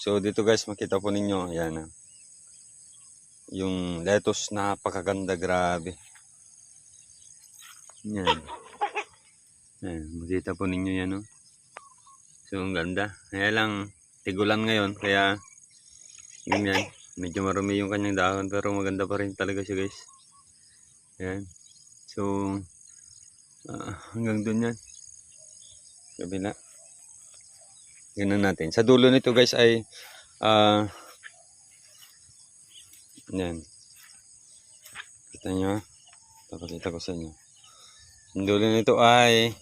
So dito guys, makita po ninyo, yan ah. Yung lettuce napakaganda, grabe. Yan. Yan, makita po ninyo yan oh. So ang ganda. Kaya lang, tigulan ngayon, kaya ganyan. Medyo marumi yung kanyang dahon, pero maganda pa rin talaga siya guys. Yan. So, ah, hanggang dun yan. Kabila. Ganun natin. Sa dulo nito guys ay ah yan. Kita nyo. Papakita ko sa inyo. Ang dulo nito ay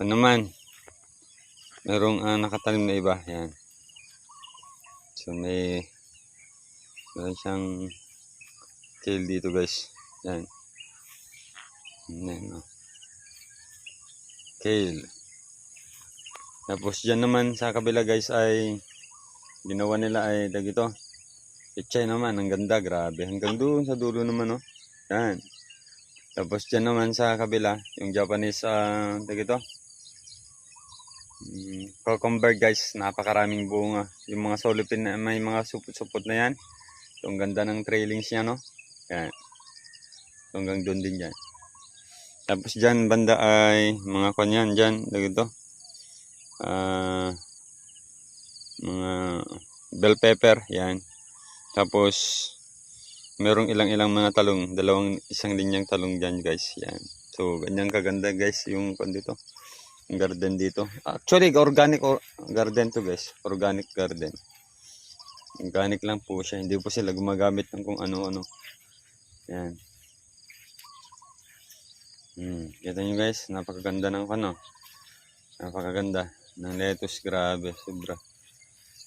ano naman merong ah, nakatanim na iba. Yan. So may meron siyang kale dito guys. Yan. Yan. Oh. Kale. Tapos dyan naman sa kabila guys ay ginawa nila ay dagito. Pichay naman, ang ganda, grabe. Hanggang doon sa dulo naman, oh. Yan. Tapos dyan naman sa kabila, yung Japanese, uh, dagito. Mm, cucumber guys, napakaraming bunga. Yung mga solipin na may mga supot-supot na yan. So, ganda ng trailings niya, no? Yan. Hanggang doon din yan. Tapos dyan, banda ay mga kanyan dyan, dagito ah mga bell pepper, yan. Tapos, merong ilang-ilang mga talong, dalawang isang linyang talong dyan guys, yan. So, ganyan kaganda guys yung kwan dito. Ang garden dito. Actually, organic or garden to guys. Organic garden. Organic lang po siya. Hindi po sila gumagamit ng kung ano-ano. Yan. Hmm. Kita nyo guys, napakaganda ng ano. Napakaganda ng lettuce, grabe, sobra.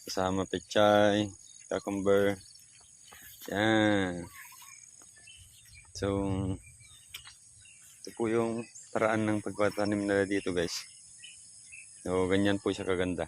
Kasama pechay, cucumber. Yan. So, ito po yung paraan ng pagpatanim nila dito guys. So, ganyan po siya kaganda.